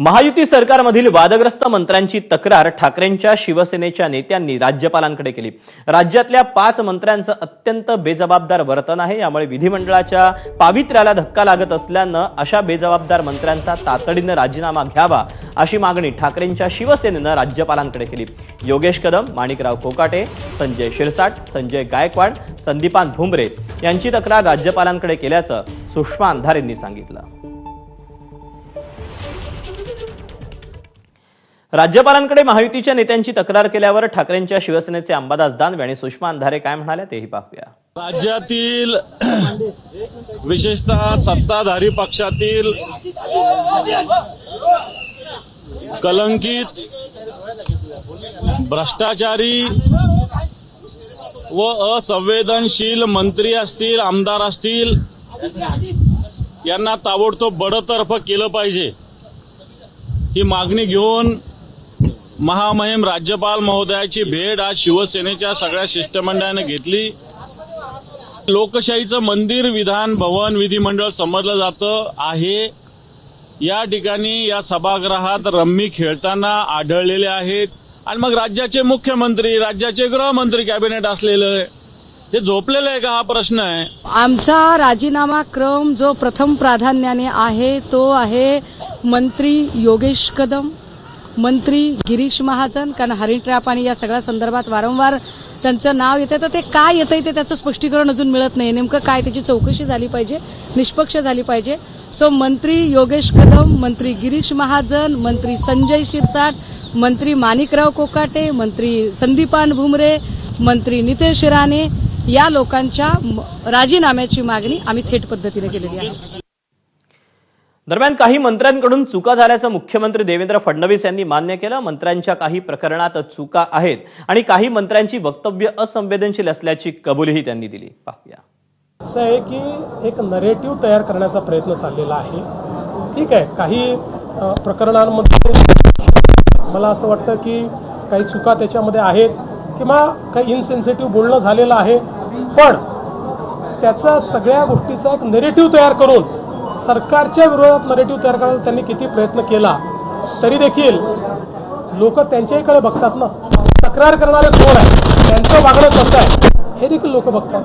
महायुती सरकारमधील वादग्रस्त मंत्र्यांची तक्रार ठाकरेंच्या शिवसेनेच्या नेत्यांनी राज्यपालांकडे केली. राज्यातल्या पाच मंत्र्यांचं अत्यंत बेजबाबदार वर्तन आहे. यामुळे विधिमंडळाच्या पावित्र्याला धक्का लागत असल्यानं अशा बेजबाबदार मंत्र्यांचा तातडीनं राजीनामा घ्यावा अशी मागणी ठाकरेंच्या शिवसेनेनं राज्यपालांकडे केली. योगेश कदम माणिकराव कोकाटे संजय शिरसाट संजय गायकवाड संदीपान भुमरे यांची तक्रार राज्यपालांकडे केल्याचं सुषमा अंधारेंनी सांगितलं. राज्यपालांकडे महायुतीच्या नेत्यांची तक्रार केल्यावर ठाकरेंच्या शिवसेनेचे अंबादास दानवे आणि सुषमा अंधारे काय म्हणाल्या तेही पाहूया. राज्यातील विशेषतः सत्ताधारी पक्षातील कलंकित भ्रष्टाचारी व असंवेदनशील मंत्री असतील आमदार असतील यांना ताबडतोब बडतर्फ केलं पाहिजे. ही मागणी घेऊन महामहिम राज्यपाल महोदयाची भेट आज शिवसेनेच्या सगळ्या शिष्टमंडळाने घेतली. लोकशाहीचं मंदिर विधान भवन विधिमंडळ समजलं जातं आहे. या ठिकाणी या सभागृहात रम्मी खेळताना आढळलेले आहेत. आणि मग राज्याचे मुख्यमंत्री राज्याचे गृहमंत्री कॅबिनेट असलेलं हे झोपलेलं आहे का? हा प्रश्न आहे. आमचा राजीनामा क्रम जो प्रथम प्राधान्याने आहे तो आहे मंत्री योगेश कदम. मंत्री गिरीश महाजन कारण हरिण ट्रॅप आणि या सगळ्या संदर्भात वारंवार त्यांचं नाव येतं तर ते काय येतंय ते त्याचं स्पष्टीकरण अजून मिळत नाही. नेमकं काय त्याची चौकशी झाली पाहिजे निष्पक्ष झाली पाहिजे? सो मंत्री योगेश कदम मंत्री गिरीश महाजन मंत्री संजय शिरसाट मंत्री माणिकराव कोकाटे मंत्री संदीपान भुमरे मंत्री नितेश राणे या लोकांच्या राजीनाम्याची मागणी आम्ही थेट पद्धतीने केलेली आहे. दरम्यान काही मंत्र्यांकडून चुका झाल्याचं मुख्यमंत्री देवेंद्र फडणवीस यांनी मान्य केलं. मंत्र्यांच्या काही प्रकरणात चुका आहेत आणि काही मंत्र्यांची वक्तव्य असंवेदनशील असल्याची कबुलीही त्यांनी दिली. पाहूया. असं आहे की एक नरेटिव्ह तयार करण्याचा प्रयत्न चाललेला आहे. ठीक आहे काही प्रकरणांमध्ये मला असं वाटतं की काही चुका त्याच्यामध्ये आहेत किंवा काही इनसेन्सिटिव्ह बोलणं झालेलं आहे. पण त्याचा सगळ्या गोष्टीचा एक नेरेटिव्ह तयार करून सरकारच्या विरोधात नरेटिव्ह तयार करायचा त्यांनी किती प्रयत्न केला तरी देखील लोक त्यांच्याकडे बघतात ना. तक्रार करणारे कोण आहे? त्यांचं वागणं कसं आहे? हे देखील लोक बघतात.